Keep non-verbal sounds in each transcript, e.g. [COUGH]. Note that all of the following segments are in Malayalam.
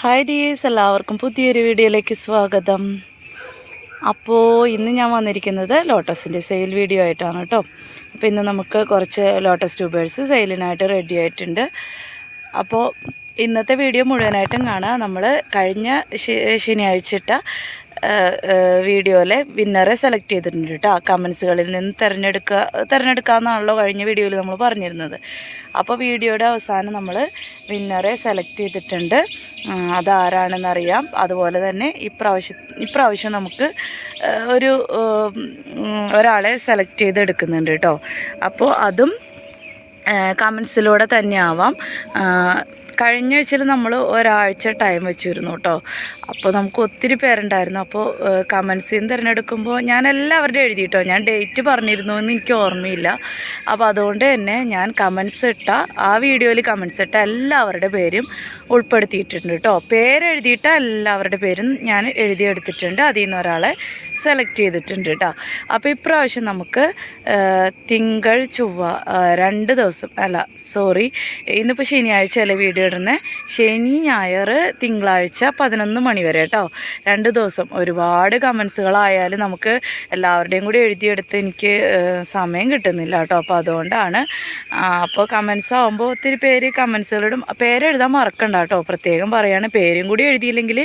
ഹായ് ഡിയേഴ്സ് എല്ലാവർക്കും പുതിയൊരു വീഡിയോയിലേക്ക് സ്വാഗതം. അപ്പോൾ ഇന്ന് ഞാൻ വന്നിരിക്കുന്നത് ലോട്ടസിന്റെ സെയിൽ വീഡിയോ ആയിട്ടാണ് കേട്ടോ അപ്പോൾ ഇന്ന് നമുക്ക് കുറച്ച് ലോട്ടസ് ട്യൂബേഴ്സ് സെയിലിനായിട്ട് റെഡി ആയിട്ടുണ്ട്. അപ്പോൾ ഇന്നത്തെ വീഡിയോ മുഴുവനായിട്ടും കാണാം. നമ്മൾ കഴിഞ്ഞ ശനിയാഴ്ച ഇട്ട വീഡിയോയിലെ വിന്നറെ സെലക്ട് ചെയ്തിട്ടുണ്ട് കേട്ടോ. കമൻസുകളിൽ നിന്ന് തിരഞ്ഞെടുക്കുക തിരഞ്ഞെടുക്കാമെന്നാണല്ലോ കഴിഞ്ഞ വീഡിയോയിൽ നമ്മൾ പറഞ്ഞിരുന്നത്. അപ്പോൾ വീഡിയോയുടെ അവസാനം നമ്മൾ വിന്നറെ സെലക്ട് ചെയ്തിട്ടുണ്ട്. അതാരാണെന്ന് അറിയാം അതുപോലെ തന്നെ ഇപ്രാവശ്യം ഇപ്രാവശ്യം നമുക്ക് ഒരു ഒരാളെ സെലക്ട് ചെയ്തെടുക്കുന്നുണ്ട് കേട്ടോ. അപ്പോൾ അതും കമൻസിലൂടെ തന്നെ ആവാം. ആ, കഴിഞ്ഞ ആഴ്ചയിൽ നമ്മൾ ഒരാഴ്ച ടൈം വെച്ചിരുന്നു കേട്ടോ അപ്പോൾ നമുക്ക് ഒത്തിരി പേരുണ്ടായിരുന്നു. അപ്പോൾ കമൻസിൽ നിന്ന് തിരഞ്ഞെടുക്കുമ്പോൾ ഞാൻ എല്ലാവരുടെയും എഴുതി കേട്ടോ ഞാൻ ഡേറ്റ് പറഞ്ഞിരുന്നു എന്ന് എനിക്ക് ഓർമ്മയില്ല. അപ്പോൾ അതുകൊണ്ട് തന്നെ ഞാൻ കമൻസ് ഇട്ട ആ വീഡിയോയിൽ കമൻസ് ഇട്ട എല്ലാവരുടെ പേരും ഉൾപ്പെടുത്തിയിട്ടുണ്ട് കേട്ടോ പേരെഴുതിയിട്ട എല്ലാവരുടെ പേരും ഞാൻ എഴുതിയെടുത്തിട്ടുണ്ട്. അതിൽ നിന്ന് ഒരാളെ സെലക്ട് ചെയ്തിട്ടുണ്ട് കേട്ടോ അപ്പോൾ ഇപ്രാവശ്യം നമുക്ക് തിങ്കൾ ചൊവ്വ രണ്ട് ദിവസം അല്ല സോറി ഇന്നിപ്പോൾ ശനിയാഴ്ച അല്ലേ വീഡിയോ ഇടുന്നത് ശനി ഞായർ തിങ്കളാഴ്ച പതിനൊന്ന് മണി വരെ കേട്ടോ രണ്ട് ദിവസം. ഒരുപാട് കമൻസുകളായാലും നമുക്ക് എല്ലാവരുടെയും കൂടി എഴുതിയെടുത്ത് എനിക്ക് സമയം കിട്ടുന്നില്ല കേട്ടോ അപ്പോൾ അതുകൊണ്ടാണ് അപ്പോൾ കമൻസ് ആകുമ്പോൾ ഒത്തിരി പേര് കമൻസുകളിടും. പേരെഴുതാൻ മറക്കണ്ട കേട്ടോ പ്രത്യേകം പറയുകയാണ് പേരും കൂടി എഴുതിയില്ലെങ്കിൽ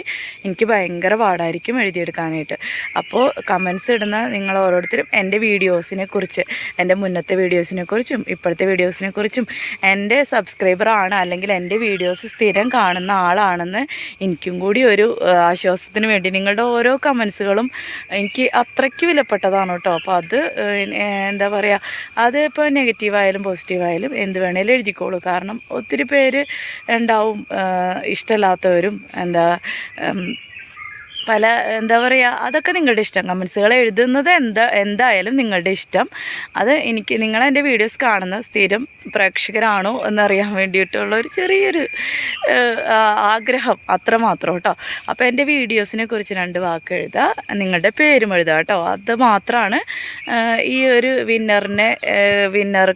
എനിക്ക് ഭയങ്കര പാടായിരിക്കും എഴുതിയെടുക്കാനായിട്ട്. അപ്പോൾ കമൻസ് ഇടുന്ന നിങ്ങൾ ഓരോരുത്തരും എന്റെ വീഡിയോസിനെ കുറിച്ച് എന്റെ മുന്നത്തെ വീഡിയോസിനെ കുറിച്ചും ഇപ്പോഴത്തെ വീഡിയോസിനെ കുറിച്ചും എന്റെ സബ്സ്ക്രൈബറാണ് അല്ലെങ്കിൽ എന്റെ വീഡിയോസ് സ്ഥിരം കാണുന്ന ആളാണെന്ന് എനിക്കും കൂടി ഒരു ആശ്വാസത്തിന് വേണ്ടി നിങ്ങളുടെ ഓരോ കമൻസുകളും എനിക്ക് അത്രയ്ക്ക് വിലപ്പെട്ടതാണ് കേട്ടോ. അപ്പോൾ അത് എന്താ പറയുക അത് ഇപ്പോൾ നെഗറ്റീവായാലും പോസിറ്റീവായാലും എന്ത് വേണേലും എഴുതിക്കോളൂ. കാരണം ഒത്തിരി പേര് ഉണ്ടാവും ഇഷ്ടമല്ലാത്തവരും എന്താ പല എന്താ പറയുക അതൊക്കെ നിങ്ങളുടെ ഇഷ്ടം. കമൻസുകൾ എഴുതുന്നത് എന്താ എന്തായാലും നിങ്ങളുടെ ഇഷ്ടം. അത് എനിക്ക് നിങ്ങൾ എന്റെ വീഡിയോസ് കാണുന്ന സ്ഥിരം പ്രേക്ഷകരാണോ എന്നറിയാൻ വേണ്ടിയിട്ടുള്ള ഒരു ചെറിയൊരു ആഗ്രഹം അത്രമാത്രം കേട്ടോ. അപ്പോൾ എന്റെ വീഡിയോസിനെ കുറിച്ച് രണ്ട് വാക്ക് എഴുതുക നിങ്ങളുടെ പേരും എഴുതുക കേട്ടോ. അത് മാത്രമാണ് ഈ ഒരു വിന്നറിനെ വിന്നർ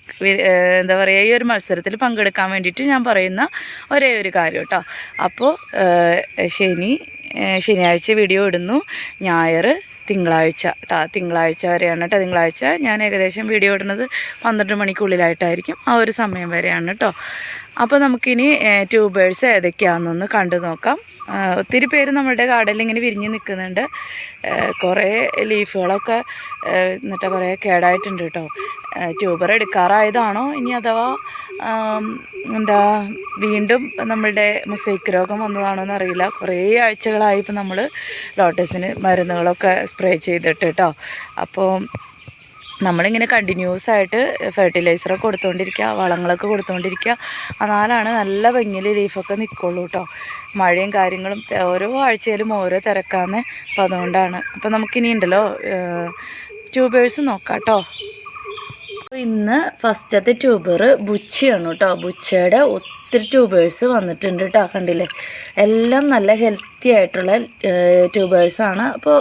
എന്താ പറയുക ഈ ഒരു മത്സരത്തിൽ പങ്കെടുക്കാൻ വേണ്ടിയിട്ട് ഞാൻ പറയുന്ന ഒരേ ഒരു കാര്യം കേട്ടോ. അപ്പോൾ ശനി ശനിയാഴ്ച വീഡിയോ ഇടുന്നു. ഞായർ തിങ്കളാഴ്ച കേട്ടോ തിങ്കളാഴ്ച വരെയാണ് കേട്ടോ തിങ്കളാഴ്ച ഞാൻ ഏകദേശം വീഡിയോ ഇടുന്നത് പന്ത്രണ്ട് മണിക്കുള്ളിലായിട്ടായിരിക്കും ആ ഒരു സമയം വരെയാണ് കേട്ടോ അപ്പോൾ നമുക്കിനി ട്യൂബേഴ്സ് ഏതൊക്കെയാണെന്നൊന്ന് കണ്ടു നോക്കാം ഒത്തിരി പേര് നമ്മുടെ ഗാർഡനിൽ ഇങ്ങനെ വിരിഞ്ഞ് നിൽക്കുന്നുണ്ട്. കുറേ ലീഫുകളൊക്കെ എന്നിട്ട് പറയുക കേടായിട്ടുണ്ട് കേട്ടോ. ട്യൂബർ എടുക്കാറായതാണോ ഇനി അഥവാ എന്താ വീണ്ടും നമ്മളുടെ മൊസൈക്ക് രോഗം വന്നതാണോ എന്നറിയില്ല. കുറേ ആഴ്ചകളായി ഇപ്പം നമ്മൾ ലോട്ടസിന് മരുന്നുകളൊക്കെ സ്പ്രേ ചെയ്തിട്ട് കേട്ടോ. അപ്പോൾ നമ്മളിങ്ങനെ കണ്ടിന്യൂസ് ആയിട്ട് ഫെർട്ടിലൈസറൊക്കെ കൊടുത്തുകൊണ്ടിരിക്കുക വളങ്ങളൊക്കെ കൊടുത്തുകൊണ്ടിരിക്കുക എന്നാലാണ് നല്ല ഭംഗിയിൽ ലീഫൊക്കെ നിൽക്കുള്ളൂ കേട്ടോ മഴയും കാര്യങ്ങളും ഓരോ ആഴ്ചയിലും ഓരോ തിരക്കാന്ന്. അപ്പം അതുകൊണ്ടാണ്. അപ്പം നമുക്കിനി ഉണ്ടല്ലോ ട്യൂബേഴ്സ് നോക്കാം കേട്ടോ അപ്പോൾ ഇന്ന് ഫസ്റ്റത്തെ ട്യൂബർ ബുച്ചിയാണ് കേട്ടോ ബുച്ചയുടെ ഒത്തിരി ട്യൂബേഴ്സ് വന്നിട്ടുണ്ട് കേട്ടോ കണ്ടില്ലേ? എല്ലാം നല്ല ഹെൽത്തി ആയിട്ടുള്ള ട്യൂബേഴ്സാണ് അപ്പോൾ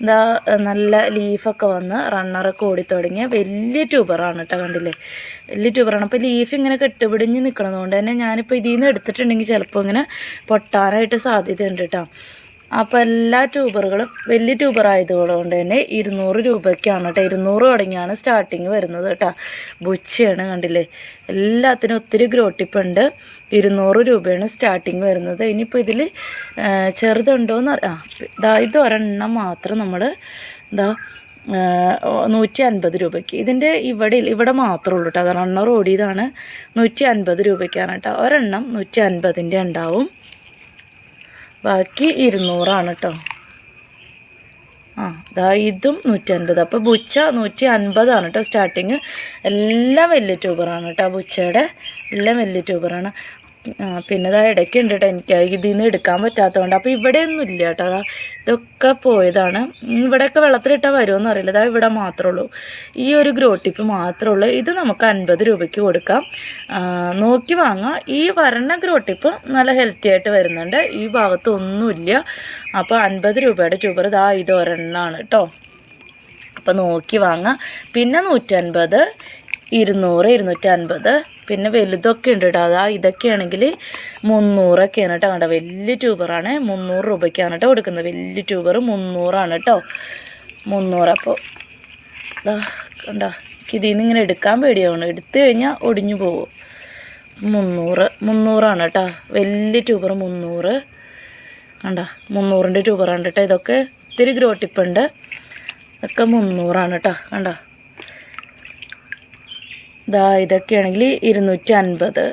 എന്താ നല്ല ലീഫൊക്കെ വന്ന് റണ്ണറൊക്കെ ഓടി തുടങ്ങിയ വലിയ ട്യൂബറാണ് കേട്ടോ കണ്ടില്ലേ? വലിയ ട്യൂബറാണ്. അപ്പോൾ ലീഫ് ഇങ്ങനെ കെട്ടുപിടിഞ്ഞ് നിൽക്കണതുകൊണ്ട് തന്നെ ഞാനിപ്പോൾ ഇതിൽ നിന്ന് എടുത്തിട്ടുണ്ടെങ്കിൽ ചിലപ്പോൾ ഇങ്ങനെ പൊട്ടാനായിട്ട് സാധ്യതയുണ്ട് കേട്ടോ അപ്പോൾ എല്ലാ ട്യൂബറുകളും വലിയ ട്യൂബർ ആയതുകൊണ്ട് തന്നെ ഇരുന്നൂറ് രൂപയ്ക്കാണ് കേട്ടോ. ഇരുന്നൂറ് തുടങ്ങിയാണ് സ്റ്റാർട്ടിങ് വരുന്നത് കേട്ടോ. ബുച്ചയാണ് കണ്ടില്ലേ? എല്ലാത്തിനും ഒത്തിരി ഗ്രോട്ടിപ്പുണ്ട് ഇരുന്നൂറ് രൂപയാണ് സ്റ്റാർട്ടിങ് വരുന്നത്. ഇനിയിപ്പോൾ ഇതിൽ ചെറുതുണ്ടോയെന്ന് ആ ഇതാ ഇത് ഒരെണ്ണം മാത്രം നമ്മൾ എന്താ നൂറ്റി അൻപത് രൂപയ്ക്ക്. ഇതിന്റെ ഇവിടെ ഇവിടെ മാത്രമേ ഉള്ളൂ കേട്ടോ. അത് റണ്ണർ ഓടിയതാണ്. നൂറ്റി അൻപത് രൂപയ്ക്കാണ് കേട്ടോ. ഒരെണ്ണം നൂറ്റി അൻപതിന്റെ ഉണ്ടാവും. ബാക്കി ഇരുന്നൂറാണ് കേട്ടോ ആ ദാ ഇതും നൂറ്റി അൻപത് അപ്പോൾ ബുച്ച നൂറ്റി അൻപതാണ് കേട്ടോ സ്റ്റാർട്ടിങ്. എല്ലാം വലിയ ട്യൂബറാണ് കേട്ടോ ബുച്ചയുടെ. എല്ലാം വലിയ ട്യൂബറാണ്. പിന്നെ ഇതാ ഇടയ്ക്ക് ഉണ്ട് കേട്ടോ എനിക്ക് ഇതിൽ നിന്ന് എടുക്കാൻ പറ്റാത്തതുകൊണ്ട്. അപ്പോൾ ഇവിടെയൊന്നും ഇല്ല കേട്ടോ അതാ ഇതൊക്കെ പോയതാണ്. ഇവിടെയൊക്കെ വെള്ളത്തിലിട്ടാൽ വരുമെന്ന് അറിയില്ല ഇതാ ഇവിടെ മാത്രമേ ഉള്ളൂ ഈ ഒരു ഗ്രോ ടിപ്പ് മാത്രമേ ഉള്ളൂ. ഇത് നമുക്ക് അൻപത് രൂപയ്ക്ക് കൊടുക്കാം. നോക്കി വാങ്ങാം. ഈ വരണ ഗ്രോ ടിപ്പ് നല്ല ഹെൽത്തി ആയിട്ട് വരുന്നുണ്ട്. ഈ ഭാഗത്ത് ഒന്നുമില്ല. അപ്പോൾ അൻപത് രൂപയുടെ ട്യൂബർ ഇതാ ഇത് ഒരെണ്ണമാണ് കേട്ടോ. അപ്പോൾ നോക്കി വാങ്ങാം. പിന്നെ നൂറ്റൻപത് ഇരുന്നൂറ് ഇരുന്നൂറ്റി അൻപത് പിന്നെ വലുതൊക്കെ ഉണ്ട് കേട്ടോ അതാ ഇതൊക്കെയാണെങ്കിൽ മുന്നൂറൊക്കെയാണ് കേട്ടോ കണ്ടോ? വലിയ ട്യൂബറാണ് മുന്നൂറ് രൂപയ്ക്കാണ് കേട്ടോ കൊടുക്കുന്നത്. വലിയ ട്യൂബർ മുന്നൂറാണ് കേട്ടോ മുന്നൂറ്. അപ്പോൾ ഇതാ കണ്ടോ? ഇതിൽ നിന്ന് ഇങ്ങനെ എടുക്കാൻ പേടിയാണ് എടുത്തു കഴിഞ്ഞാൽ ഒടിഞ്ഞു പോകും. മുന്നൂറ് മുന്നൂറാണ് കേട്ടോ വലിയ ട്യൂബർ മുന്നൂറ്. കണ്ട? മുന്നൂറിന്റെ ട്യൂബറാണ് കേട്ടോ ഇതൊക്കെ ഇത്തിരി ഗ്രോട്ടിപ്പുണ്ട് ഇതൊക്കെ മുന്നൂറാണ് കേട്ടോ കണ്ട? ഇതാ ഇതൊക്കെയാണെങ്കിൽ ഇരുന്നൂറ്റി അൻപത്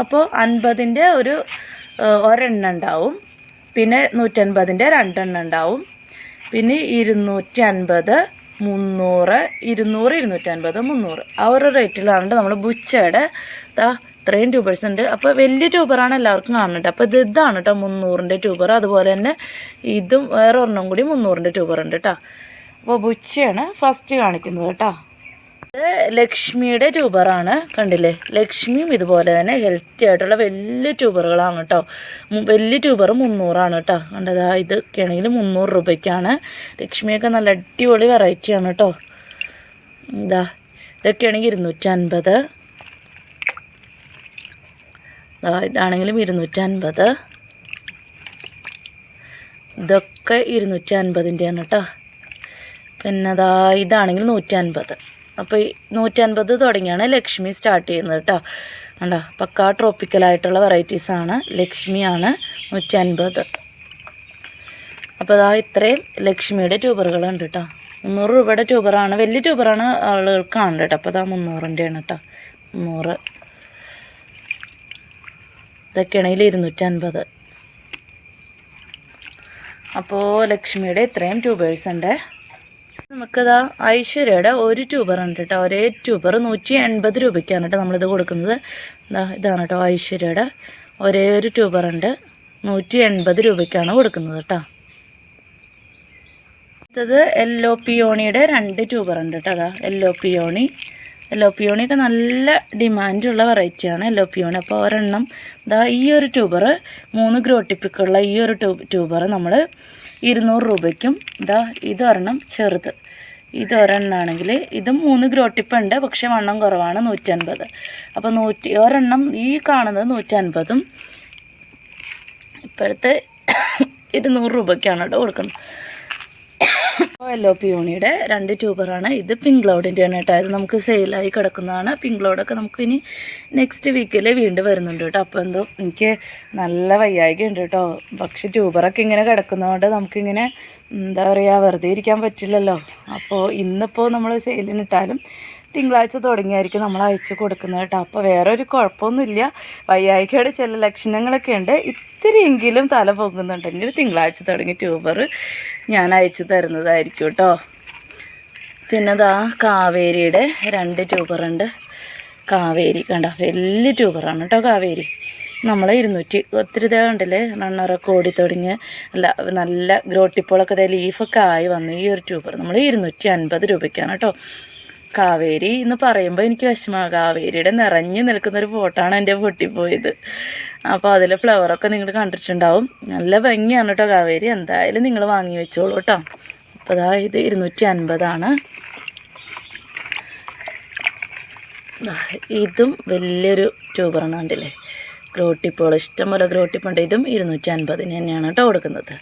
അപ്പോൾ അൻപതിന്റെ ഒരു ഒരെണ്ണം ഉണ്ടാവും. പിന്നെ നൂറ്റൻപതിന്റെ രണ്ടെണ്ണം ഉണ്ടാവും. പിന്നെ ഇരുന്നൂറ്റി അൻപത് മുന്നൂറ് ഇരുന്നൂറ് ഇരുന്നൂറ്റൻപത് മുന്നൂറ്. ആ ഒരു റേറ്റിലാണ് നമ്മൾ ബുച്ചയുടെ ഇതാ ഇത്രയും ട്യൂബേഴ്സ് ഉണ്ട്. അപ്പോൾ വലിയ ട്യൂബറാണ് എല്ലാവർക്കും കാണുന്നുണ്ട് അപ്പോൾ ഇത് ഇതാണ് കേട്ടോ മുന്നൂറിന്റെ ട്യൂബർ. അതുപോലെ തന്നെ ഇതും വേറെ ഒരെണ്ണം കൂടി മുന്നൂറിന്റെ ട്യൂബർ ഉണ്ട് കേട്ടോ അപ്പോൾ ബുച്ചയാണ് ഫസ്റ്റ് കാണിക്കുന്നത് കേട്ടോ ലക്ഷ്മിയുടെ ട്യൂബറാണ് കണ്ടില്ലേ? ലക്ഷ്മിയും ഇതുപോലെ തന്നെ ഹെൽത്തി ആയിട്ടുള്ള വലിയ ട്യൂബറുകളാണ് കേട്ടോ. വലിയ ട്യൂബർ മുന്നൂറാണ് കേട്ടോ. കണ്ടതാ ഇതൊക്കെ ആണെങ്കിൽ മുന്നൂറ് രൂപയ്ക്കാണ്. ലക്ഷ്മിയൊക്കെ നല്ല അടിപൊളി വെറൈറ്റിയാണ് കേട്ടോ. ഇതാ ഇതൊക്കെയാണെങ്കിൽ ഇരുന്നൂറ്റൻപത്. ഇതാണെങ്കിലും ഇരുന്നൂറ്റൻപത്. ഇതൊക്കെ ഇരുന്നൂറ്റി അൻപതിന്റെയാണ് കേട്ടോ. പിന്നെ അതാ ഇതാണെങ്കിൽ നൂറ്റൻപത്. അപ്പോൾ നൂറ്റൻപത് തുടങ്ങിയാണ് ലക്ഷ്മി സ്റ്റാർട്ട് ചെയ്യുന്നത് കേട്ടോ കണ്ടോ? പക്കാ ട്രോപ്പിക്കലായിട്ടുള്ള വെറൈറ്റീസാണ് ലക്ഷ്മിയാണ് നൂറ്റൻപത്. അപ്പോൾ അതാ ഇത്രയും ലക്ഷ്മിയുടെ ട്യൂബറുകളുണ്ട് കേട്ടോ മുന്നൂറ് രൂപയുടെ ട്യൂബറാണ് വലിയ ട്യൂബറാണ് ആളുകൾക്ക് ആളുകൾക്കാണ് കേട്ടോ അപ്പോൾ അതാ മുന്നൂറിന്റെയാണ് കേട്ടോ മുന്നൂറ്. ഇതൊക്കെയാണെങ്കിൽ ഇരുന്നൂറ്റൻപത്. അപ്പോൾ ലക്ഷ്മിയുടെ ഇത്രയും ട്യൂബേഴ്സ് ഉണ്ട്. നമുക്കിതാ ഐശ്വര്യയുടെ ഒരു ട്യൂബർ ഉണ്ട് കേട്ടോ. ഒരേ ട്യൂബർ നൂറ്റി എൺപത് രൂപയ്ക്കാണ് കേട്ടോ നമ്മളിത് കൊടുക്കുന്നത്. ഇതാ ഇതാണ് കേട്ടോ ഐശ്വര്യയുടെ ഒരേ ഒരു ട്യൂബർ ഉണ്ട്. നൂറ്റി എൺപത് രൂപയ്ക്കാണ് കൊടുക്കുന്നത് കേട്ടോ. അടുത്തത് യെല്ലോ പിയോണിയുടെ രണ്ട് ട്യൂബർ ഉണ്ട് കേട്ടോ. അതാ യെല്ലോ പിയോണി. യെല്ലോ പിയോണിയൊക്കെ നല്ല ഡിമാൻഡുള്ള വെറൈറ്റിയാണ് യെല്ലോ പിയോണി. അപ്പോൾ ഒരെണ്ണം ഇതാ ഈ ഒരു ട്യൂബർ മൂന്ന് ഗ്രോട്ടിപ്പിക്കുള്ള ഈ ഒരു ട്യൂബ് ട്യൂബർ നമ്മൾ ഇരുന്നൂറ് രൂപയ്ക്കും ഇതാ ഇതൊരെണ്ണം ചെറുത്. ഇതൊരെണ്ണാണെങ്കിൽ ഇത് മൂന്ന് ഗ്രോട്ടിപ്പുണ്ട് പക്ഷേ വണ്ണം കുറവാണ് നൂറ്റൻപത്. അപ്പോൾ നൂറ്റി ഒരെണ്ണം ഈ കാണുന്നത് നൂറ്റൻപതും ഇപ്പോഴത്തെ [COUGHS] ഇരുന്നൂറ് രൂപയ്ക്കാണ് കേട്ടോ കൊടുക്കുന്നത്. യെല്ലോ പിയോണിയുടെ രണ്ട് ട്യൂബറാണ്. ഇത് പിങ്ക് ക്ലൗഡിന്റെ ആണ് കേട്ടോ. ഇത് നമുക്ക് സെയിലായി കിടക്കുന്നതാണ്. പിങ്ക് ക്ലൗഡൊക്കെ നമുക്ക് ഇനി നെക്സ്റ്റ് വീക്കിൽ വീണ്ടും വരുന്നുണ്ട് കേട്ടോ. അപ്പോൾ എന്തോ എനിക്ക് നല്ല വയ്യായിക ഉണ്ട് കേട്ടോ. പക്ഷെ ട്യൂബറൊക്കെ ഇങ്ങനെ കിടക്കുന്നതുകൊണ്ട് നമുക്കിങ്ങനെ എന്താ പറയുക വെറുതെ ഇരിക്കാൻ പറ്റില്ലല്ലോ. അപ്പോൾ ഇന്നിപ്പോൾ നമ്മൾ സെയിലിനിട്ടാലും തിങ്കളാഴ്ച തുടങ്ങിയായിരിക്കും നമ്മൾ അയച്ചു കൊടുക്കുന്നത് കേട്ടോ. അപ്പോൾ വേറെ ഒരു കുഴപ്പമൊന്നുമില്ല. വയ്യായ്ക്കയുടെ ചില ലക്ഷണങ്ങളൊക്കെ ഉണ്ട്. ഇത്തിരിയെങ്കിലും തല പൊങ്ങുന്നുണ്ടെങ്കിൽ തിങ്കളാഴ്ച തുടങ്ങി ട്യൂബർ ഞാൻ അയച്ചു തരുന്നതായിരിക്കും കേട്ടോ പിന്നെ ഇതാ കാവേരിയുടെ രണ്ട് ട്യൂബറുണ്ട് കാവേരി കണ്ട? വലിയ ട്യൂബറാണ് കേട്ടോ കാവേരി. നമ്മൾ ഇരുന്നൂറ്റി ഒത്തിരി ഇതേ ഉണ്ടല്ലേ? റണ്ണറൊക്കെ ഓടി തുടങ്ങി അല്ല നല്ല ഗ്രോട്ടിപ്പോളൊക്കെ ലീഫൊക്കെ ആയി വന്ന് ഈ ഒരു ട്യൂബർ. നമ്മൾ ഇരുന്നൂറ്റി അൻപത് രൂപയ്ക്കാണ് കേട്ടോ കാവേരി എന്ന് പറയുമ്പോൾ എനിക്ക് വിഷമമാണ് കാവേരിയുടെ നിറഞ്ഞു നിൽക്കുന്നൊരു ഫോട്ടാണ് എന്റെ പൊട്ടിപ്പോയത് അപ്പോൾ അതിലെ ഫ്ലവറൊക്കെ നിങ്ങൾ കണ്ടിട്ടുണ്ടാവും. നല്ല ഭംഗിയാണ് കേട്ടോ കാവേരി. എന്തായാലും നിങ്ങൾ വാങ്ങി വെച്ചോളൂ കേട്ടോ അപ്പോൾ അതാ ഇത് ഇരുന്നൂറ്റി അൻപതാണ് ഇതും വലിയൊരു ട്യൂബറാണ് കണ്ടില്ലേ? ഗ്രോട്ടിപ്പോൾ ഇഷ്ടംപോലെ ഗ്രോട്ടിപ്പുണ്ട് ഇതും ഇരുന്നൂറ്റി അൻപതിന് തന്നെയാണ് കേട്ടോ കൊടുക്കുന്നത്.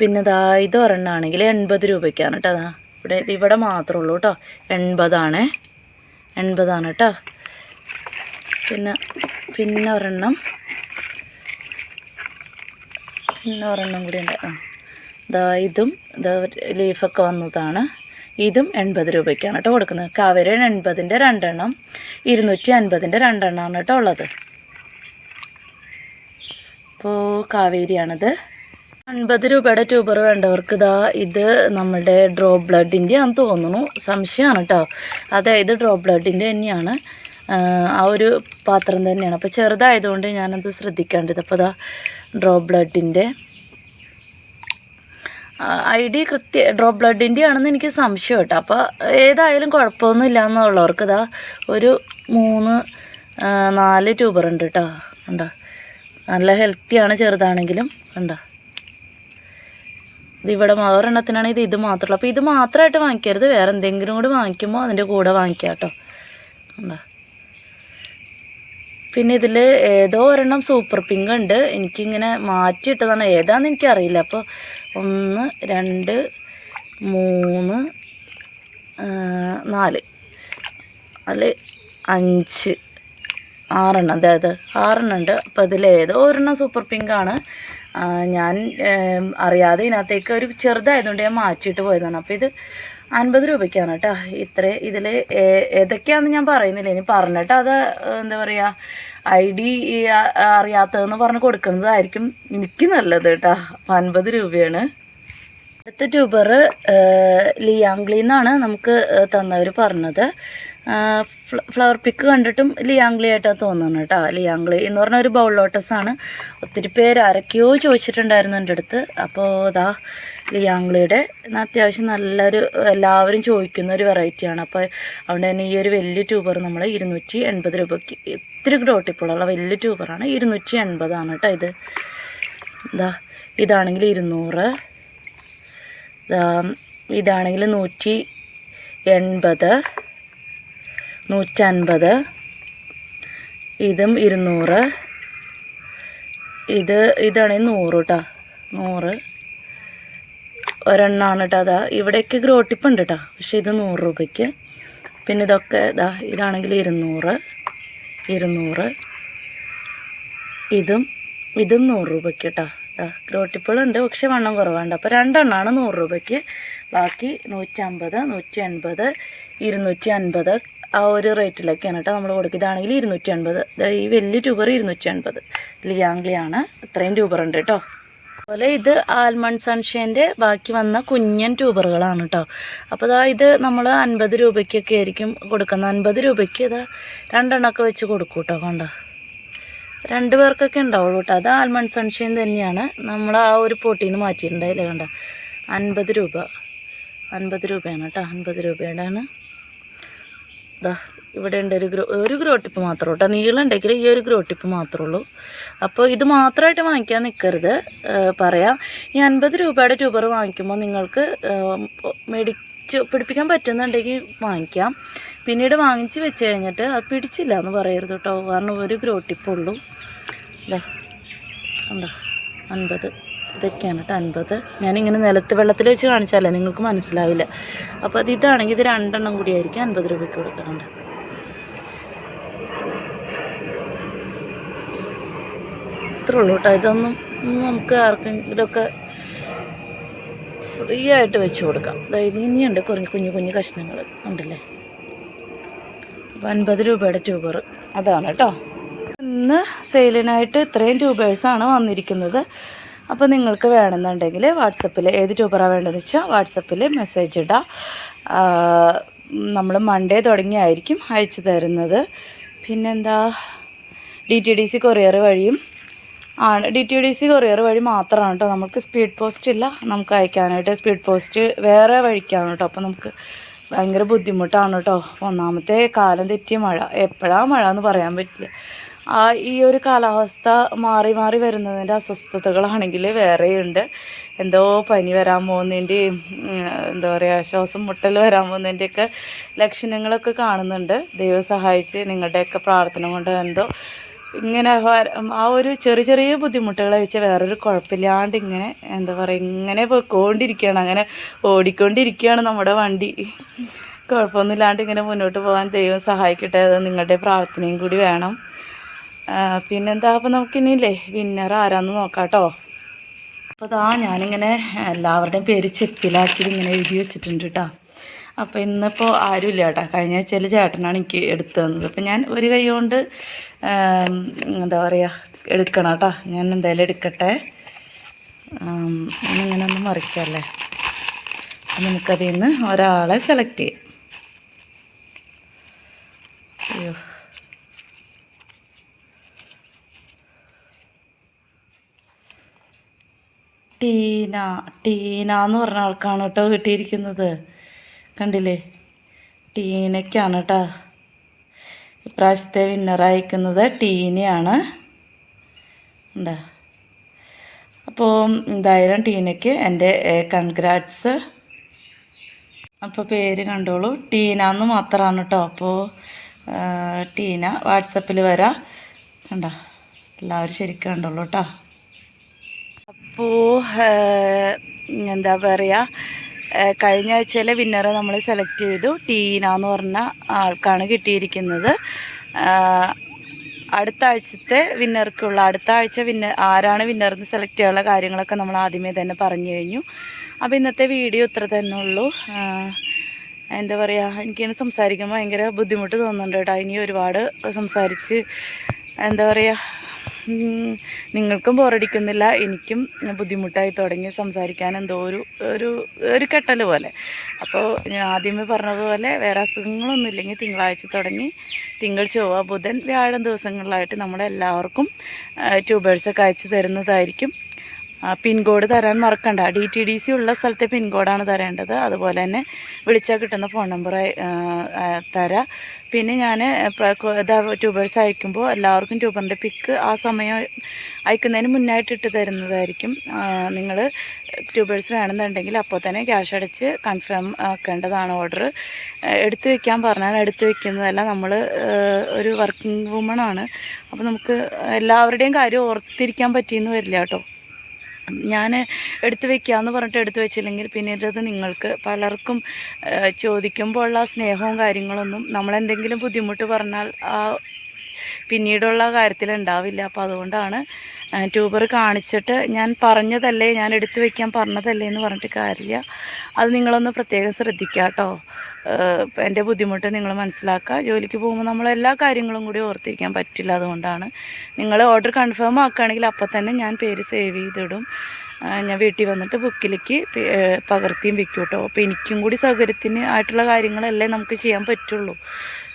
പിന്നെ ദാ ഇത് ഒരെണ്ണമാണെങ്കിൽ എൺപത് രൂപയ്ക്കാണ് കേട്ടോ അതാ ഇവിടെ ഇവിടെ മാത്രമേ ഉള്ളൂ കേട്ടോ. എൺപതാണ്. എൺപതാണ് കേട്ടോ. പിന്നെ പിന്നെ ഒരെണ്ണം പിന്നെ ഒരെണ്ണം കൂടി ഉണ്ട്. ആ ഇതാ ഇതും ഇതാ ലീഫൊക്കെ വന്നതാണ്. ഇതും എൺപത് രൂപയ്ക്കാണ് കേട്ടോ കൊടുക്കുന്നത്. കാവേരി എൺപതിന്റെ രണ്ടെണ്ണം ഇരുന്നൂറ്റി അൻപതിന്റെ രണ്ടെണ്ണമാണ് കേട്ടോ ഉള്ളത്. അപ്പോൾ കാവേരിയാണിത്. അൻപത് രൂപയുടെ ട്യൂബർ വേണ്ടവർക്ക് ഇതാ ഇത് നമ്മുടെ ഡ്രോ ബ്ലഡിന്റെ ആണെന്ന് തോന്നുന്നു. സംശയമാണ് കേട്ടോ അതായത് ഡ്രോ ബ്ലഡിന്റെ തന്നെയാണ്. ആ, ഒരു പാത്രം തന്നെയാണ്. അപ്പോൾ ചെറുതായതുകൊണ്ട് ഞാനത് ശ്രദ്ധിക്കേണ്ടത് അപ്പോൾ അതാ ഡ്രോ ബ്ലഡിന്റെ ഐ ഡി കൃത്യ ഡ്രോപ്പ് ബ്ലഡിന്റെ ആണെന്ന് എനിക്ക് സംശയം കേട്ടോ. അപ്പോൾ ഏതായാലും കുഴപ്പമൊന്നുമില്ല എന്നുള്ളവർക്ക് ഇതാ ഒരു മൂന്ന് നാല് ട്യൂബർ ഉണ്ട് കേട്ടോ കണ്ടോ? നല്ല ഹെൽത്തിയാണ് ചെറുതാണെങ്കിലും. കണ്ടോ? ഇതിവിടെ ഇവിടെ ഒരെണ്ണത്തിനാണെങ്കിൽ ഇത് ഇത് മാത്രമേ അപ്പോൾ ഇത് മാത്രമായിട്ട് വാങ്ങിക്കരുത്. വേറെ എന്തെങ്കിലും കൂടി വാങ്ങിക്കുമ്പോൾ അതിന്റെ കൂടെ വാങ്ങിക്കാം കേട്ടോ. കണ്ടോ? പിന്നെ ഇതിൽ ഏതോ ഒരെണ്ണം സൂപ്പർ പിങ്ക് ഉണ്ട്. എനിക്കിങ്ങനെ മാറ്റിയിട്ടതാണ്. ഏതാന്ന് എനിക്കറിയില്ല. അപ്പോൾ ഒന്ന് രണ്ട് മൂന്ന് നാല്. അല്ലെ അഞ്ച്. ആറെണ്ണം. അതായത് ആറെണ്ണം ഉണ്ട്. അപ്പോൾ ഇതിൽ ഏതോ ഒരെണ്ണം സൂപ്പർ പിങ്കാണ് ഞാൻ അറിയാതെ ഇതിനകത്തേക്ക് ഒരു ചെറുതായതുകൊണ്ട് ഞാൻ മാറ്റിയിട്ട് പോയതാണ്. അപ്പോൾ ഇത് അൻപത് രൂപയ്ക്കാണ് കേട്ടോ. ഇത്ര ഇതിൽ ഏതൊക്കെയാണെന്ന് ഞാൻ പറയുന്നില്ല. ഇനി പറഞ്ഞിട്ട് അത് എന്താ പറയുക ഐ ഡി അറിയാത്തതെന്ന് പറഞ്ഞ് കൊടുക്കുന്നതായിരിക്കും എനിക്ക് നല്ലത് കേട്ടോ. അപ്പം അൻപത് രൂപയാണ്. അടുത്ത ട്യൂബർ ലിയാംഗ്ലി എന്നാണ് നമുക്ക് തന്നവർ പറഞ്ഞത്. ഫ്ലവർ പിക്ക് കണ്ടിട്ടും ലിയാംഗ്ലി ആയിട്ടാണ് തോന്നുന്നത് കേട്ടോ. ലിയാംഗ്ലി എന്ന് പറഞ്ഞ ഒരു ബൗൾ ലോട്ടസാണ് ഒത്തിരി പേര് അരക്കിയോ ചോദിച്ചിട്ടുണ്ടായിരുന്നു എന്റെ അടുത്ത്. അപ്പോൾ അതാ ലിയാംഗ്ലിയുടെ അത്യാവശ്യം നല്ലൊരു എല്ലാവരും ചോദിക്കുന്ന ഒരു വെറൈറ്റിയാണ് അപ്പോൾ അതുകൊണ്ട് തന്നെ ഈ ഒരു വലിയ ട്യൂബർ നമ്മൾ ഇരുന്നൂറ്റി എൺപത് രൂപയ്ക്ക് ഇത്തിരി ഗ്രോട്ടിപ്പുള്ള വലിയ ട്യൂബറാണ് ഇരുന്നൂറ്റി എൺപതാണ് കേട്ടോ ഇത്. ഇതാ ഇതാണെങ്കിൽ ഇരുന്നൂറ്. ഇതാണെങ്കിൽ നൂറ്റി എൺപത് നൂറ്റൻപത്. ഇതും ഇരുന്നൂറ്. ഇത് ഇതാണെങ്കിൽ നൂറ് കേട്ടോ നൂറ്. ഒരെണ്ണമാണ് കേട്ടോ അതാ ഇവിടേക്ക് ഗ്രോട്ടിപ്പ് ഉണ്ട് കേട്ടോ പക്ഷെ ഇത് നൂറ് രൂപയ്ക്ക്. പിന്നെ ഇതൊക്കെ ഇതാ ഇതാണെങ്കിൽ ഇരുന്നൂറ്. ഇരുന്നൂറ്. ഇതും ഇതും നൂറ് രൂപയ്ക്ക് കേട്ടോ ഗ്രോട്ടിപ്പുകളുണ്ട് പക്ഷെ വണ്ണം കുറവാണ്ട് അപ്പോൾ രണ്ടെണ്ണമാണ് നൂറ് രൂപയ്ക്ക്. ബാക്കി നൂറ്റമ്പത് നൂറ്റി എൺപത് ഇരുന്നൂറ്റി അൻപത് ആ ഒരു റേറ്റിലൊക്കെയാണ് കേട്ടോ നമ്മൾ കൊടുക്കുക. ഇതാണെങ്കിൽ ഇരുന്നൂറ്റി അൻപത് ഈ വലിയ ട്യൂബർ ഇരുന്നൂറ്റി അൻപത് ലിയാംഗ്ലിയാണ്. ഇത്രയും ട്യൂബർ ഉണ്ട് കേട്ടോ. അതുപോലെ ഇത് ആൽമണ്ട് സൺഷൈന്റെ ബാക്കി വന്ന കുഞ്ഞൻ ട്യൂബറുകളാണ് കേട്ടോ. അപ്പോൾ ഇതാ ഇത് നമ്മൾ അൻപത് രൂപയ്ക്കൊക്കെ ആയിരിക്കും കൊടുക്കുന്നത്. അൻപത് രൂപയ്ക്ക് ഇതാ രണ്ടെണ്ണമൊക്കെ വെച്ച് കൊടുക്കും കേട്ടോ കണ്ടോ. രണ്ട് പേർക്കൊക്കെ ഉണ്ടാവുള്ളൂ കേട്ടോ. അത് ആൽമണ്ട് സൺഷൈൻ തന്നെയാണ്. നമ്മൾ ആ ഒരു പോട്ടിൽ നിന്ന് മാറ്റിയിട്ടുണ്ടായില്ലേ കണ്ട. അൻപത് രൂപ. അൻപത് രൂപയാണ് കേട്ടോ. അൻപത് രൂപയുടെയാണ് ഇതാ ഇവിടെ ഉണ്ട് ഒരു ഗ്രോ ഒരു ഗ്രോ ടിപ്പ് മാത്രമേ കേട്ടോ. നീളം ഉണ്ടെങ്കിൽ ഈ ഒരു ഗ്രോ ടിപ്പ് മാത്രമേ ഉള്ളൂ. അപ്പോൾ ഇത് മാത്രമായിട്ട് വാങ്ങിക്കാൻ നിൽക്കരുത്. പറയാം. ഈ അൻപത് രൂപയുടെ ട്യൂബർ വാങ്ങിക്കുമ്പോൾ നിങ്ങൾക്ക് മേടിച്ച് പിടിപ്പിക്കാൻ പറ്റുന്നുണ്ടെങ്കിൽ വാങ്ങിക്കാം. പിന്നീട് വാങ്ങിച്ച് വെച്ച് കഴിഞ്ഞിട്ട് അത് പിടിച്ചില്ല എന്ന് പറയരുത് കേട്ടോ. കാരണം ഒരു ഗ്രോ ടിപ്പുള്ളൂ. അല്ലേ ഉണ്ടോ അൻപത്. ഇതൊക്കെയാണ് കേട്ടോ അൻപത്. ഞാനിങ്ങനെ നിലത്ത് വെള്ളത്തിൽ വെച്ച് കാണിച്ചാലേ നിങ്ങൾക്ക് മനസ്സിലാവില്ല. അപ്പോൾ അത് ഇതാണെങ്കിൽ ഇത് രണ്ടെണ്ണം കൂടിയായിരിക്കും അൻപത് രൂപയ്ക്ക് കൊടുക്കുന്നുണ്ട് ഇത്രേ ഉള്ളൂ കേട്ടോ ഇതൊന്നും നമുക്ക് ആർക്കെങ്കിലുമൊക്കെ ഫ്രീ ആയിട്ട് വെച്ച് കൊടുക്കാം. അതായത് ഇനിയുണ്ട് കുറഞ്ഞ് കുഞ്ഞു കുഞ്ഞു കഷ്ണങ്ങൾ ഉണ്ടല്ലേ? അപ്പോൾ അൻപത് രൂപയുടെ ട്യൂബർ അതാണ് കേട്ടോ ഇന്ന് സെയിലിനായിട്ട് ഇത്രയും ട്യൂബേഴ്സാണ് വന്നിരിക്കുന്നത്. അപ്പോൾ നിങ്ങൾക്ക് വേണമെന്നുണ്ടെങ്കിൽ വാട്സപ്പിൽ ഏത് ട്യൂബറാണ് വേണ്ടതെന്ന് വെച്ചാൽ വാട്സപ്പിൽ മെസ്സേജ് ഇടാം. നമ്മൾ മൺഡേ തുടങ്ങിയായിരിക്കും അയച്ചു തരുന്നത്. പിന്നെന്താ? D T D C courier വഴിയും ആണ്. D T D C courier വഴി മാത്രമാണ് കേട്ടോ നമുക്ക് സ്പീഡ് പോസ്റ്റ് ഇല്ല. നമുക്ക് അയക്കാനായിട്ട് സ്പീഡ് പോസ്റ്റ് വേറെ വഴിക്കാണ് കേട്ടോ അപ്പോൾ നമുക്ക് ഭയങ്കര ബുദ്ധിമുട്ടാണ് കേട്ടോ ഒന്നാമത്തെ കാലം തെറ്റിയ മഴ. എപ്പോഴാണ് മഴ എന്ന് പറയാൻ പറ്റില്ല. ഈ ഒരു കാലാവസ്ഥ മാറി മാറി വരുന്നതിന്റെ അസ്വസ്ഥതകളാണെങ്കിൽ വേറെയുണ്ട്. എന്തോ പനി വരാൻ പോകുന്നതിന്റെയും എന്താ പറയുക ശ്വാസം മുട്ടൽ വരാൻ പോകുന്നതിന്റെയൊക്കെ ലക്ഷണങ്ങളൊക്കെ കാണുന്നുണ്ട്. ദൈവം സഹായിച്ച് നിങ്ങളുടെയൊക്കെ പ്രാർത്ഥന കൊണ്ട് എന്തോ ഇങ്ങനെ ആ ഒരു ചെറിയ ചെറിയ ബുദ്ധിമുട്ടുകളെ വെച്ച് വേറൊരു കുഴപ്പമില്ലാണ്ട് ഇങ്ങനെ എന്താ പറയുക ഇങ്ങനെ പോയിക്കൊണ്ടിരിക്കുകയാണ്. അങ്ങനെ ഓടിക്കൊണ്ടിരിക്കുകയാണ് നമ്മുടെ വണ്ടി. കുഴപ്പമൊന്നുമില്ലാണ്ട് ഇങ്ങനെ മുന്നോട്ട് പോകാൻ ദൈവം സഹായിക്കട്ടെ. അത് നിങ്ങളുടെ പ്രാർത്ഥനയും കൂടി വേണം. പിന്നെന്താ അപ്പോൾ നമുക്കിനിയില്ലേ വിന്നർ ആരാന്ന് നോക്കാം കേട്ടോ അപ്പോൾ അതാ ഞാനിങ്ങനെ എല്ലാവരുടെയും പേര് ചെപ്പിലാക്കി ഇങ്ങനെ എഴുതി വെച്ചിട്ടുണ്ട് കേട്ടോ അപ്പോൾ ഇന്നിപ്പോൾ ആരുമില്ല കേട്ടോ കഴിഞ്ഞ ആഴ്ചയിൽ ചേട്ടനാണ് എനിക്ക് എടുത്തു തന്നത്. അപ്പോൾ ഞാൻ ഒരു കൈ കൊണ്ട് എന്താ പറയുക എടുക്കണം കേട്ടോ ഞാൻ എന്തായാലും എടുക്കട്ടെ. ഇങ്ങനെ ഒന്ന് മറിക്കല്ലേ. നമുക്കതിൽ നിന്ന് ഒരാളെ സെലക്ട് ചെയ്യാം. അയ്യോ. ടീന ടീന എന്ന് പറഞ്ഞ ആൾക്കാണ് കേട്ടോ കിട്ടിയിരിക്കുന്നത്. കണ്ടില്ലേ? ടീനയ്ക്കാണ് കേട്ടോ ഇപ്രാവശ്യത്തെ വിന്നറായിരിക്കുന്നത് ടീനയാണ്. ഉണ്ടോ? അപ്പോൾ എന്തായാലും ടീനയ്ക്ക് എന്റെ കൺഗ്രാറ്റ്സ് അപ്പോൾ പേര് കണ്ടോളൂ. ടീന എന്ന് മാത്രമാണ് കേട്ടോ അപ്പോൾ ടീന വാട്സപ്പിൽ വരാം. കണ്ട? എല്ലാവരും ശരിക്കും കണ്ടോളൂ കേട്ടോ അപ്പോൾ എന്താ പറയുക കഴിഞ്ഞ ആഴ്ചയിലെ വിന്നറെ നമ്മൾ സെലക്ട് ചെയ്തു. ടീന എന്ന് പറഞ്ഞ ആൾക്കാണ് കിട്ടിയിരിക്കുന്നത്. അടുത്ത ആഴ്ചത്തെ വിന്നർക്കുള്ള അടുത്ത ആഴ്ച വിന്നർ ആരാണ് വിന്നറിന് സെലക്ട് ചെയ്യാനുള്ള കാര്യങ്ങളൊക്കെ നമ്മൾ ആദ്യമേ തന്നെ പറഞ്ഞു കഴിഞ്ഞു. അപ്പോൾ ഇന്നത്തെ വീഡിയോ ഇത്ര തന്നെ ഉള്ളൂ. എന്താ പറയുക എനിക്കിങ്ങനെ സംസാരിക്കുമ്പോൾ ഭയങ്കര ബുദ്ധിമുട്ട് തോന്നുന്നുണ്ട് കേട്ടോ. ഇനി ഒരുപാട് സംസാരിച്ച് എന്താ പറയുക നിങ്ങൾക്കും ബോറടിക്കുന്നില്ല എനിക്കും ബുദ്ധിമുട്ടായി തുടങ്ങി സംസാരിക്കാൻ എന്തോ ഒരു ഒരു ഒരു കെട്ടൽ പോലെ. അപ്പോൾ ഞാൻ ആദ്യമേ പറഞ്ഞതുപോലെ വേറെ അസുഖങ്ങളൊന്നും ഇല്ലെങ്കിൽ തിങ്കളാഴ്ച തുടങ്ങി തിങ്കൾ ചൊവ്വ ബുധൻ വ്യാഴം ദിവസങ്ങളിലായിട്ട് നമ്മളെല്ലാവർക്കും ട്യൂബേഴ്സൊക്കെ അയച്ചു തരുന്നതായിരിക്കും. പിൻകോഡ് തരാൻ മറക്കണ്ട. ഡി ടി ഡി സി ഉള്ള സ്ഥലത്തെ പിൻകോഡാണ് തരേണ്ടത്. അതുപോലെ തന്നെ വിളിച്ചാൽ കിട്ടുന്ന ഫോൺ നമ്പർ തരാം. പിന്നെ ഞാൻ ട്യൂബേഴ്സ് അയക്കുമ്പോൾ എല്ലാവർക്കും ട്യൂബറിന്റെ പിക്ക് ആ സമയം അയക്കുന്നതിന് മുന്നായിട്ട് ഇട്ട് തരുന്നതായിരിക്കും നിങ്ങൾ ട്യൂബേഴ്സ് വേണമെന്നുണ്ടെങ്കിൽ അപ്പോൾ തന്നെ ക്യാഷ് അടച്ച് കൺഫേം ആക്കേണ്ടതാണ് ഓർഡർ എടുത്തു വയ്ക്കാൻ പറഞ്ഞാൽ എടുത്തു വെക്കുന്നതല്ല. നമ്മൾ ഒരു വർക്കിംഗ് വുമൺ ആണ്. അപ്പോൾ നമുക്ക് എല്ലാവരുടെയും കാര്യം ഓർത്തിരിക്കാൻ പറ്റിയെന്ന് വരില്ല കേട്ടോ. ഞാൻ എടുത്തു വെക്കാമെന്ന് പറഞ്ഞിട്ട് എടുത്തു വെച്ചില്ലെങ്കിൽ പിന്നീട് അത് നിങ്ങൾക്ക് പലർക്കും ചോദിക്കുമ്പോൾ ഉള്ള സ്നേഹവും കാര്യങ്ങളൊന്നും നമ്മളെന്തെങ്കിലും ബുദ്ധിമുട്ട് പറഞ്ഞാൽ ആ പിന്നീടുള്ള കാര്യത്തിൽ ഉണ്ടാവില്ല. അപ്പോൾ അതുകൊണ്ടാണ് ട്യൂബർ കാണിച്ചിട്ട് ഞാൻ പറഞ്ഞതല്ലേ ഞാൻ എടുത്തു വയ്ക്കാൻ പറഞ്ഞതല്ലേ എന്ന് പറഞ്ഞിട്ട് കാര്യമില്ല. അത് നിങ്ങളൊന്ന് പ്രത്യേകം ശ്രദ്ധിക്കുക കേട്ടോ എന്റെ ബുദ്ധിമുട്ട് നിങ്ങൾ മനസ്സിലാക്കുക. ജോലിക്ക് പോകുമ്പോൾ നമ്മൾ എല്ലാ കാര്യങ്ങളും കൂടി ഓർത്തിരിക്കാൻ പറ്റില്ല അതുകൊണ്ടാണ്. നിങ്ങൾ ഓർഡർ കൺഫേം ആക്കുകയാണെങ്കിൽ അപ്പോൾ തന്നെ ഞാൻ പേര് സേവ് ചെയ്തിടും. ഞാൻ വീട്ടിൽ വന്നിട്ട് ബുക്കിലേക്ക് പകർത്തിയും വെക്കും കേട്ടോ. അപ്പോൾ എനിക്കും കൂടി സൗകര്യത്തിന് ആയിട്ടുള്ള കാര്യങ്ങളല്ലേ നമുക്ക് ചെയ്യാൻ പറ്റുള്ളൂ.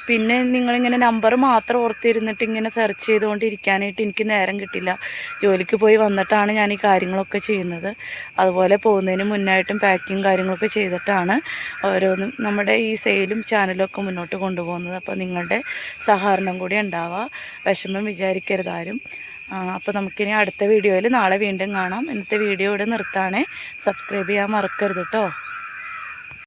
പിന്നെ നിങ്ങളിങ്ങനെ നമ്പർ മാത്രം ഓർത്തിരുന്നിട്ട് ഇങ്ങനെ സെർച്ച് ചെയ്തുകൊണ്ടിരിക്കാനായിട്ട് എനിക്ക് നേരം കിട്ടില്ല. ജോലിക്ക് പോയി വന്നിട്ടാണ് ഞാൻ ഈ കാര്യങ്ങളൊക്കെ ചെയ്യുന്നത്. അതുപോലെ പോകുന്നതിന് മുന്നായിട്ടും പാക്കിങ് കാര്യങ്ങളൊക്കെ ചെയ്തിട്ടാണ് ഓരോന്നും നമ്മുടെ ഈ സെയിലും ചാനലൊക്കെ മുന്നോട്ട് കൊണ്ടുപോകുന്നത്. അപ്പോൾ നിങ്ങളുടെ സഹകരണം കൂടി ഉണ്ടാവുക വിഷമം വിചാരിക്കരുതാരും അപ്പോൾ നമുക്കിനി അടുത്ത വീഡിയോയിൽ നാളെ വീണ്ടും കാണാം. ഇന്നത്തെ വീഡിയോ ഇവിടെ നിർത്താണേ. സബ്സ്ക്രൈബ് ചെയ്യാൻ മറക്കരുത് കേട്ടോ